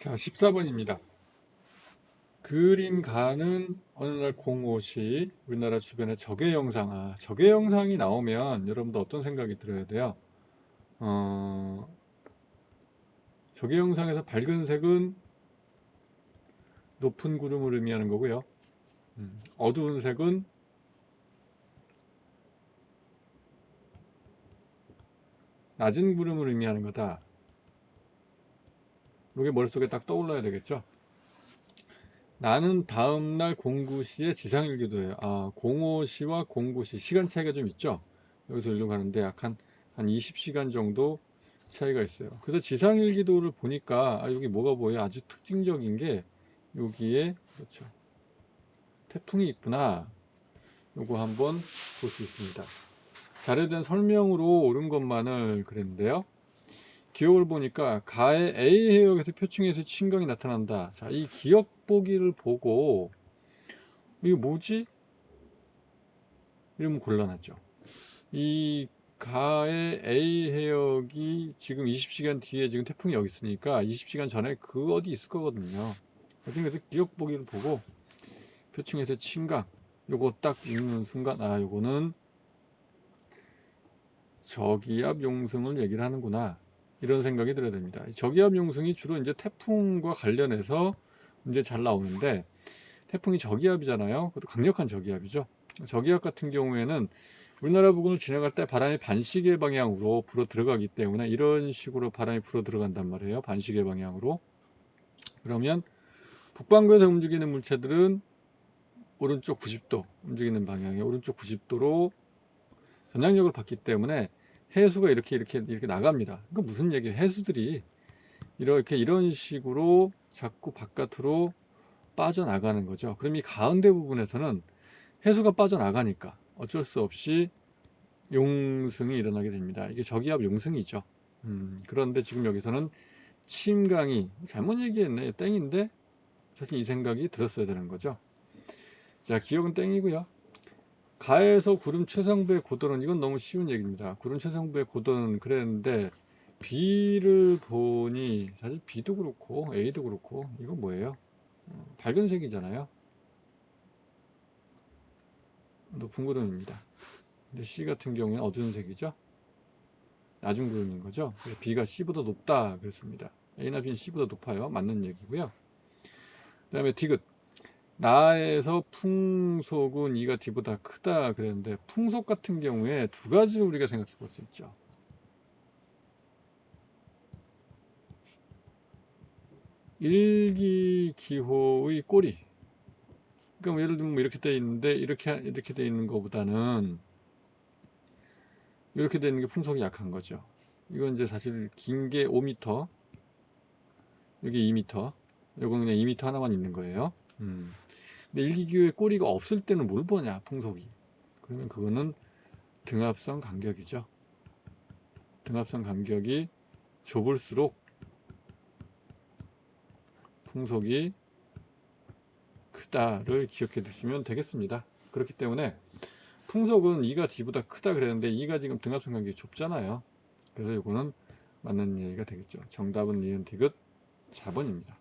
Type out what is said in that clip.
자, 14번입니다. 그림 가는 어느 날 05시 우리나라 주변에 적의 영상, 아, 적의 영상이 나오면 여러분도 어떤 생각이 들어야 돼요? 어, 적의 영상에서 밝은 색은 높은 구름을 의미하는 거고요. 음, 어두운 색은 낮은 구름을 의미하는 거다. 이게 머릿속에 딱 떠올라야 되겠죠. 나는 다음날 09시에 지상일기도예요. 아, 05시와 09시 시간 차이가 좀 있죠. 여기서 일로 가는데 약한 한 20시간 정도 차이가 있어요. 그래서 지상일기도를 보니까 아, 여기 뭐가 보여요? 아주 특징적인 게 여기에 그렇죠. 태풍이 있구나. 요거 한번 볼 수 있습니다. 자료된 설명으로 옳은 것만을 그랬는데요. 기억을 보니까 가의 A 해역에서 표층에서 침강이 나타난다. 자, 이 기억 보기를 보고 이게 뭐지? 이러면 곤란하죠. 이 가의 A 해역이 지금 20시간 뒤에 지금 태풍이 여기 있으니까 20시간 전에 그 어디 있을 거거든요. 그래서 기억 보기를 보고 표층에서 침강 요거 딱 읽는 순간 아 요거는 저기압 용승을 얘기를 하는구나 이런 생각이 들어야 됩니다. 저기압 용승이 주로 이제 태풍과 관련해서 이제 잘 나오는데 태풍이 저기압이잖아요. 그것도 강력한 저기압이죠. 저기압 같은 경우에는 우리나라 부근을 지나갈 때 바람이 반시계 방향으로 불어 들어가기 때문에 이런 식으로 바람이 불어 들어간단 말이에요. 반시계 방향으로. 그러면 북반구에서 움직이는 물체들은 오른쪽 90도 움직이는 방향에 오른쪽 90도로 전향력을 받기 때문에 해수가 이렇게 이렇게 이렇게 나갑니다. 그 무슨 얘기예요? 해수들이 이렇게 이런 식으로 자꾸 바깥으로 빠져나가는 거죠. 그럼 이 가운데 부분에서는 해수가 빠져나가니까 어쩔 수 없이 용승이 일어나게 됩니다. 이게 저기압 용승이죠. 음, 그런데 지금 여기서는 침강이 잘못 얘기했네. 땡인데 사실 이 생각이 들었어야 되는 거죠. 자, 기억은 땡이고요. 가에서 구름 최상부의 고도는 이건 너무 쉬운 얘기입니다. 구름 최상부의 고도는 그랬는데 B를 보니 사실 B도 그렇고 A도 그렇고 이건 뭐예요? 어, 밝은 색이잖아요. 높은 구름입니다. 근데 C 같은 경우에는 어두운 색이죠. 낮은 구름인 거죠. B가 C보다 높다 그랬습니다. A나 B는 C보다 높아요. 맞는 얘기고요. 그 다음에 디귿 나에서 풍속은 이가 D보다 크다 그랬는데 풍속 같은 경우에 두 가지를 우리가 생각해 볼 수 있죠. 일기기호의 꼬리. 그러니까 뭐 예를 들면 뭐 이렇게 돼 있는데 이렇게 이렇게 돼 있는 것보다는 이렇게 돼 있는 게 풍속이 약한 거죠. 이건 이제 사실 긴 게 5m, 여기 2m, 이거는 그냥 2m 하나만 있는 거예요. 음. 근데 일기기호의 꼬리가 없을 때는 뭘 보냐 풍속이. 그러면 그거는 등압선 간격이죠. 등압선 간격이 좁을수록 풍속이 크다를 기억해 두시면 되겠습니다. 그렇기 때문에 풍속은 2가 D보다 크다 그랬는데 2가 지금 등압선 간격이 좁잖아요. 그래서 이거는 맞는 얘기가 되겠죠. 정답은 니은 디귿 4번입니다